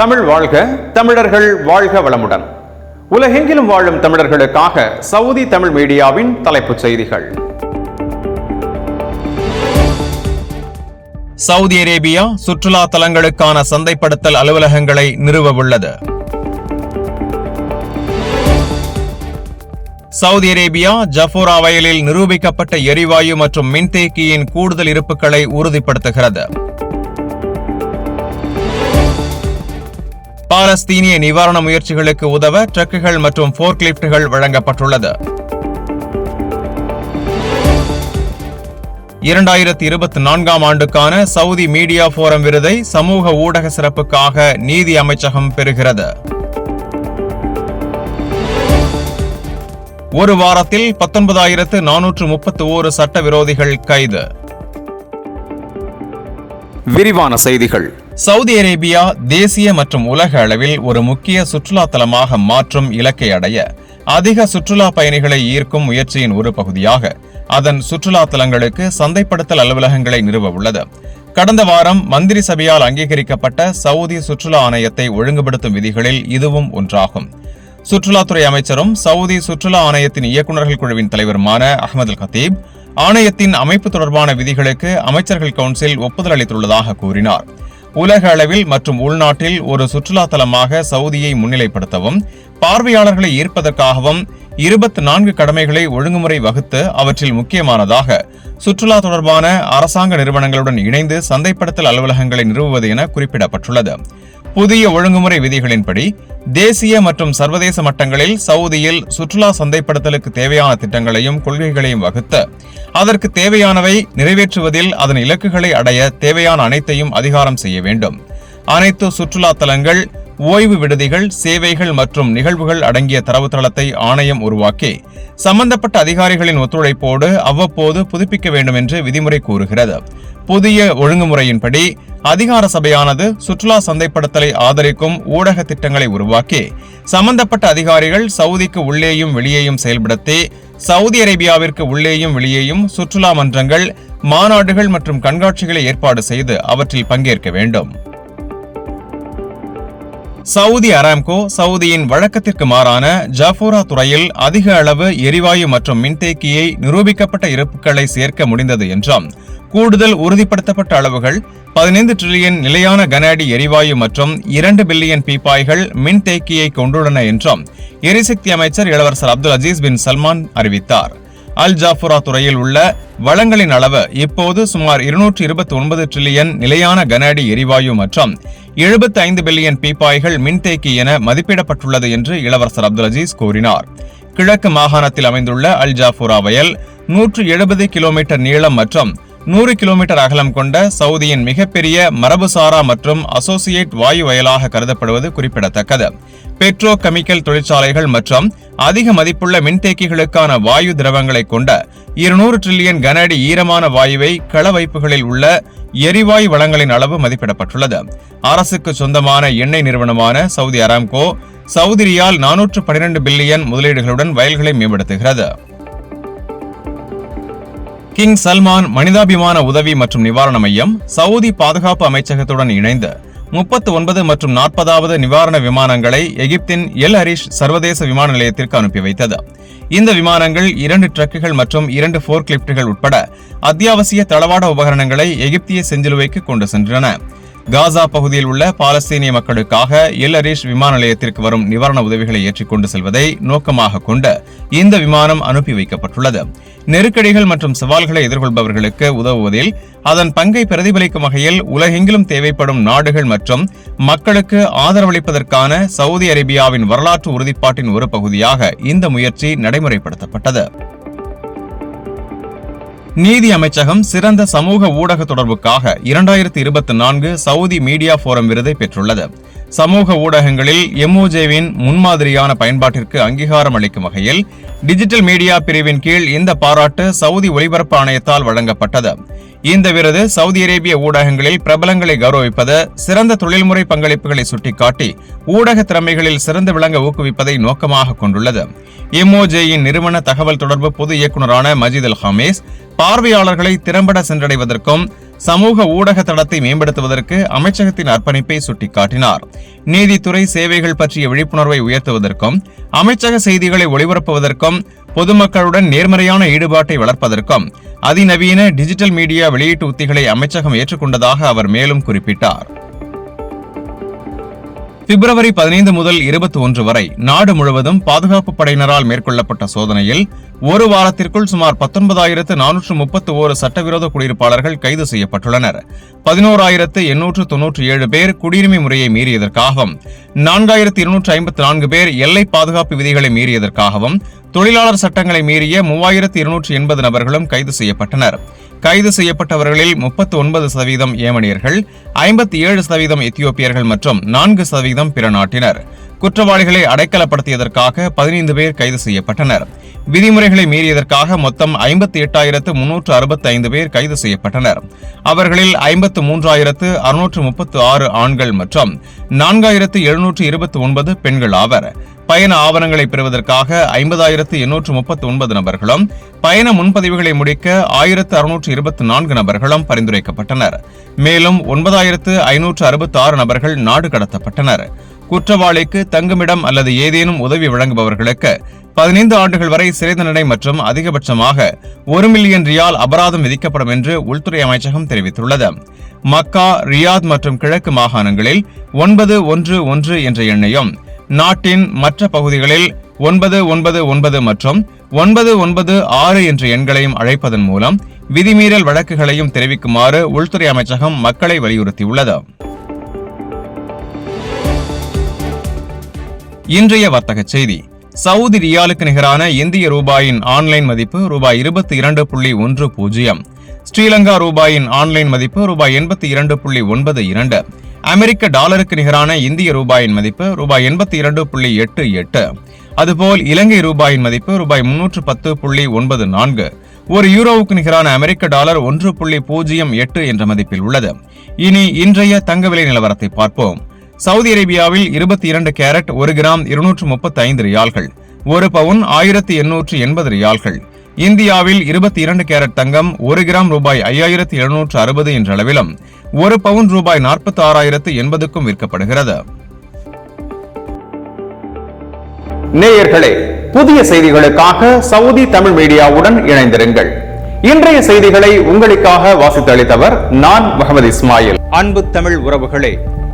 தமிழ் வாழ்க தமிழர்கள் வாழ்க வளமுடன். உலகெங்கிலும் வாழும் தமிழர்களுக்காக சவுதி தமிழ் மீடியாவின் தலைப்புச் செய்திகள். சவுதி அரேபியா சுற்றுலா தலங்களுக்கான சந்தைப்படுத்தல் அலுவலகங்களை நிறுவ உள்ளது. சவுதி அரேபியா ஜஃபோரா வயலில் நிரூபிக்கப்பட்ட எரிவாயு மற்றும் மின்தேக்கியின் கூடுதல் இருப்புகளை உறுதிப்படுத்துகிறது. பாலஸ்தீனிய நிவாரண முயற்சிகளுக்கு உதவ ட்ரக்குகள் மற்றும் போர்க்லிப்டுகள் வழங்கப்பட்டுள்ளது. இரண்டாயிரத்தி இருபத்தி நான்காம் ஆண்டுக்கான சவுதி மீடியா போரம் விருதை சமூக ஊடக சிறப்புக்காக நீதி அமைச்சகம் பெறுகிறது. ஒரு வாரத்தில் பத்தொன்பதாயிரத்து நானூற்று முப்பத்தி ஓரு சட்டவிரோதிகள் கைது. விரிவான செய்திகள். சவுதி அரேபியா தேசிய மற்றும் உலக அளவில் ஒரு முக்கிய சுற்றுலா தலமாக மாற்றும் இலக்கை அடைய அதிக சுற்றுலா பயணிகளை ஈர்க்கும் முயற்சியின் ஒரு பகுதியாக அதன் சுற்றுலா தலங்களுக்கு சந்தைப்படுத்தல் அலுவலகங்களை நிறுவ உள்ளது. கடந்த வாரம் மந்திரி சபையால் அங்கீகரிக்கப்பட்ட சவுதி சுற்றுலா ஆணையத்தை ஒழுங்குபடுத்தும் விதிகளில் இதுவும் ஒன்றாகும். சுற்றுலாத்துறை அமைச்சரும் சவுதி சுற்றுலா ஆணையத்தின் இயக்குநர்கள் குழுவின் தலைவருமான அகமது கத்தீப் ஆணையத்தின் அமைப்பு தொடர்பான விதிகளுக்கு அமைச்சர்கள் கவுன்சில் ஒப்புதல் அளித்துள்ளதாக கூறினார். உலக அளவில் மற்றும் உள்நாட்டில் ஒரு சுற்றுலா தலமாக சவுதியை முன்னிலைப்படுத்தவும் பார்வையாளர்களை ஈர்ப்பதற்காகவும் இருபத்தி நான்கு கடமைகளை ஒழுங்குமுறை வகுத்து அவற்றில் முக்கியமானதாக சுற்றுலா தொடர்பான அரசாங்க நிறுவனங்களுடன் இணைந்து சந்தைப்படுத்தல் அலுவலகங்களை நிறுவுவது என குறிப்பிடப்பட்டுள்ளது. புதிய ஒழுங்குமுறை விதிகளின்படி தேசிய மற்றும் சர்வதேச மட்டங்களில் சவுதியில் சுற்றுலா சந்தைப்படுத்தலுக்கு தேவையான திட்டங்களையும் கொள்கைகளையும் வகுத்து அதற்கு தேவையானவை நிறைவேற்றுவதில் அதன் இலக்குகளை அடைய தேவையான அனைத்தையும் அதிகாரம் செய்ய வேண்டும். அனைத்து சுற்றுலா தலங்கள் ஓய்வு விடுதிகள் சேவைகள் மற்றும் நிகழ்வுகள் அடங்கிய தரவுத்தளத்தை ஆணையம் உருவாக்கி சம்பந்தப்பட்ட அதிகாரிகளின் ஒத்துழைப்போடு அவ்வப்போது புதுப்பிக்க வேண்டும் என்று விதிமுறை கூறுகிறது. புதிய ஒழுங்குமுறையின்படி அதிகார சபையானது சுற்றுலா சந்தைப்படுத்தலை ஆதரிக்கும் ஊடக திட்டங்களை உருவாக்கி சம்பந்தப்பட்ட அதிகாரிகள் சவுதிக்கு உள்ளேயும் வெளியேயும் செயல்படுத்தி சவுதி அரேபியாவிற்கு உள்ளேயும் வெளியேயும் சுற்றுலா மன்றங்கள் மாநாடுகள் மற்றும் கண்காட்சிகளை ஏற்பாடு செய்து அவற்றில் பங்கேற்க வேண்டும். சவுதி அராம்கோ சவுதியின் வழக்கத்திற்கு மாறான ஜாஃபோரா துறையில் அதிக அளவு எரிவாயு மற்றும் மின்தேக்கியை நிரூபிக்கப்பட்ட இருப்புகளை சேர்க்க முடிந்தது என்றும். கூடுதல் உறுதிப்படுத்தப்பட்ட அளவுகள் பதினைந்து டிரில்லியன் நிலையான கன அடி எரிவாயு மற்றும் இரண்டு பில்லியன் பீப்பாய்கள் மின்தேக்கியை கொண்டுள்ளன என்றும். எரிசக்தி அமைச்சர் இளவரசர் அப்துல் அஜீஸ் பின் சல்மான் அறிவித்தார். அல் ஜாஃபுரா துறையில் உள்ள வளங்களின் அளவு இப்போது சுமார் இருநூற்றி இருபத்தி ஒன்பது டிரில்லியன் நிலையான கனஅடி எரிவாயு மற்றும் எழுபத்தி ஐந்து பில்லியன் பீப்பாய்கள் மின்தேக்கி என மதிப்பிடப்பட்டுள்ளது என்று இளவரசர் அப்துல் அஜீஸ் கூறினார். கிழக்கு மாகாணத்தில் அமைந்துள்ள அல் ஜாஃபுரா வயல் நூற்று எழுபது கிலோமீட்டர் நீளம் மற்றும் நூறு கிலோமீட்டர் அகலம் கொண்ட சவுதியின் மிகப்பெரிய மரபுசாரா மற்றும் அசோசியேட் வாயு வயலாக கருதப்படுவது குறிப்பிடத்தக்கது. பெட்ரோ கெமிக்கல் தொழிற்சாலைகள் மற்றும் அதிக மதிப்புள்ள மின்தேக்கிகளுக்கான வாயு திரவங்களை கொண்ட இருநூறு டிரில்லியன் கன அடி ஈரமான வாயுவை கள வைப்புகளில் உள்ள எரிவாயு வளங்களின் அளவு மதிப்பிடப்பட்டுள்ளது. அரசுக்கு சொந்தமான எண்ணெய் நிறுவனமான சவுதி அராம்கோ சவுதிரியால் நானூற்று பனிரெண்டு பில்லியன் முதலீடுகளுடன் வயல்களை மேம்படுத்துகிறது. கிங் சல்மான் மனிதாபிமான உதவி மற்றும் நிவாரண மையம் சவுதி பாதுகாப்பு அமைச்சகத்துடன் இணைந்து முப்பத்து ஒன்பது மற்றும் நாற்பதாவது நிவாரண விமானங்களை எகிப்தின் எல் ஹரிஷ் சர்வதேச விமான நிலையத்திற்கு அனுப்பி வைத்தது. இந்த விமானங்கள் இரண்டு ட்ரக்குகள் மற்றும் இரண்டு போர்க்லிப்டுகள் உட்பட அத்தியாவசிய தளவாட உபகரணங்களை எகிப்திய செஞ்சிலுவைக்கு கொண்டு சென்றன. காசா பகுதியில் உள்ள பாலஸ்தீனிய மக்களுக்காக எல்லரிஷ் விமான நிலையத்திற்கு வரும் நிவாரண உதவிகளை ஏற்றிக்கொண்டு செல்வதை நோக்கமாக கொண்டு இந்த விமானம் அனுப்பி வைக்கப்பட்டுள்ளது. நெருக்கடிகள் மற்றும் சவால்களை எதிர்கொள்பவர்களுக்கு உதவுவதில் அதன் பங்கை பிரதிபலிக்கும் வகையில் உலகெங்கிலும் தேவைப்படும் நாடுகள் மற்றும் மக்களுக்கு ஆதரவளிப்பதற்கான சவுதி அரேபியாவின் வரலாற்று உறுதிப்பாட்டின் ஒரு பகுதியாக இந்த முயற்சி நடைமுறைப்படுத்தப்பட்டது. நீதி அமைச்சகம் சிறந்த சமூக ஊடக தொடர்புக்காக இரண்டாயிரத்தி இருபத்தி நான்கு சவுதி மீடியா போரம் விருதை பெற்றுள்ளது. சமூக ஊடகங்களில் எம்ஓஜேவின் முன்மாதிரியான பயன்பாட்டிற்கு அங்கீகாரம் அளிக்கும் வகையில் டிஜிட்டல் மீடியா பிரிவின் கீழ் இந்த பாராட்டு சவுதி ஒலிபரப்பு ஆணையத்தால் வழங்கப்பட்டது. இந்த விருது சவுதி அரேபிய ஊடகங்களில் பிரபலங்களை கௌரவிப்பது சிறந்த தொழில்முறை பங்களிப்புகளை சுட்டிக்காட்டி ஊடக திறமைகளில் சிறந்து விளங்க ஊக்குவிப்பதை நோக்கமாக கொண்டுள்ளது. எம்ஓஜேயின் நிறுவன தகவல் தொடர்பு பொது இயக்குநரான மஜித் அல் ஹமீஸ் பார்வையாளர்களை திறம்பட சென்றடைவதற்கும் சமூக ஊடக தடத்தை மேம்படுத்துவதற்கு அமைச்சகத்தின் அர்ப்பணிப்பை சுட்டிக்காட்டினார். நீதித்துறை சேவைகள் பற்றிய விழிப்புணர்வை உயர்த்துவதற்கும் அமைச்சக செய்திகளை ஒளிபரப்புவதற்கும் பொதுமக்களுடன் நேர்மறையான ஈடுபாட்டை வளர்ப்பதற்கும் அதிநவீன டிஜிட்டல் மீடியா வெளியீட்டு உத்திகளை அமைச்சகம் ஏற்றுக்கொண்டதாக அவர் மேலும் குறிப்பிட்டார். பிப்ரவரி பதினைந்து முதல் இருபத்தி ஒன்று வரை நாடு முழுவதும் பாதுகாப்பு படையினரால் மேற்கொள்ளப்பட்ட சோதனையில் ஒரு வாரத்திற்குள் சுமார் பத்தொன்பதாயிரத்து நானூற்று முப்பத்து ஓரு சட்டவிரோத குடியிருப்பாளர்கள் கைது செய்யப்பட்டுள்ளனர். பதினோராயிரத்து எண்ணூற்று தொன்னூற்றி ஏழு பேர் குடியுரிமை முறையை மீறியதற்காகவும் நான்காயிரத்து இருநூற்று ஐம்பத்தி நான்கு பேர் எல்லை பாதுகாப்பு விதிகளை மீறியதற்காகவும் தொழிலாளர் சட்டங்களை மீறிய மூவாயிரத்து இருநூற்று எண்பது நபர்களும் கைது செய்யப்பட்டனர். கைது செய்யப்பட்டவர்களில் முப்பத்தி ஒன்பது சதவீதம் ஏமனியர்கள் ஐம்பத்தி ஏழு சதவீதம் எத்தியோப்பியர்கள் மற்றும் நான்கு சதவீதம் பிற நாட்டினர். குற்றவாளிகளை அடைக்கலப்படுத்தியதற்காக பதினைந்து பேர் கைது செய்யப்பட்டனர். விதிமுறைகளை மீறியதற்காக மொத்தம் ஐம்பத்தி எட்டாயிரத்து முன்னூற்று அறுபத்தி ஐந்து பேர் கைது செய்யப்பட்டனர். அவர்களில் ஐம்பத்து மூன்றாயிரத்து அறுநூற்று முப்பத்து ஆறு ஆண்கள் மற்றும் நான்காயிரத்து எழுநூற்று இருபத்தி ஒன்பது பெண்கள் ஆவர். பயண ஆவணங்களை பெறுவதற்காக ஐம்பதாயிரத்து எண்ணூற்று முப்பத்தி ஒன்பது நபர்களும் பயண முன்பதிவுகளை முடிக்க ஆயிரத்து அறுநூற்று இருபத்தி நான்கு நபர்களும் பரிந்துரைக்கப்பட்டனர். மேலும் ஒன்பதாயிரத்து ஐநூற்று அறுபத்தி ஆறு நபர்கள் நாடு கடத்தப்பட்டனர். குற்றவாளிக்கு தங்குமிடம் அல்லது ஏதேனும் உதவி வழங்குபவர்களுக்கு பதினைந்து ஆண்டுகள் வரை சிறை தண்டனை மற்றும் அதிகபட்சமாக ஒரு மில்லியன் ரியால் அபராதம் விதிக்கப்படும் என்று உள்துறை அமைச்சகம் தெரிவித்துள்ளது. மக்கா ரியாத் மற்றும் கிழக்கு மாகாணங்களில் ஒன்பது ஒன்று ஒன்று என்ற எண்ணையும் நாட்டின் மற்ற பகுதிகளில் ஒன்பது ஒன்பது ஒன்பது மற்றும் ஒன்பது ஒன்பது ஆறு என்ற எண்களையும் அழைப்பதன் மூலம் விதிமீறல் வழக்குகளையும் தெரிவிக்குமாறு உள்துறை அமைச்சகம் மக்களை வலியுறுத்தியுள்ளது. இன்றைய வர்த்தக செய்தி. சவுதி ரியாலுக்கு நிகரான இந்திய ரூபாயின் ஆன்லைன் மதிப்பு ரூபாய் இருபத்தி இரண்டு புள்ளி ஒன்று பூஜ்ஜியம். ஸ்ரீலங்கா ரூபாயின் ஆன்லைன் மதிப்பு ரூபாய் எண்பத்தி இரண்டு புள்ளி ஒன்பது இரண்டு. அமெரிக்க டாலருக்கு நிகரான இந்திய ரூபாயின் மதிப்பு ரூபாய் எண்பத்தி இரண்டு புள்ளி எட்டு எட்டு. அதுபோல் இலங்கை ரூபாயின் மதிப்பு ரூபாய் முன்னூற்று பத்து புள்ளி ஒன்பது நான்கு. ஒரு யூரோவுக்கு நிகரான அமெரிக்க டாலர் ஒன்று புள்ளி பூஜ்ஜியம் எட்டு என்ற மதிப்பில் உள்ளது. இனி இன்றைய தங்க விலை நிலவரத்தை பார்ப்போம். சவுதி அரேபியாவில் இருபத்தி இரண்டு கேரட் ஒரு கிராம் இருநூற்று முப்பத்தி ஐந்து ரியால்கள் ஒரு பவுன் ஆயிரத்தி எண்ணூற்று எண்பது ரியால்கள். இந்தியாவில் இருபத்தி இரண்டு கேரட் தங்கம் ஒரு கிராம் ரூபாய் ஐயாயிரத்தி எழுநூற்று அறுபது என்ற அளவிலும் ஒரு பவுன் ரூபாய் நாற்பத்தி ஆறாயிரத்து எண்பதுக்கும் விற்கப்படுகிறது. நேயர்களே புதிய செய்திகளுக்காக சவுதி தமிழ் மீடியாவுடன் இணைந்திருங்கள். இன்றைய செய்திகளை உங்களுக்காக வாசித்தளித்தவர் நான் முகமது இஸ்மாயில். அன்பு தமிழ் உறவுகளே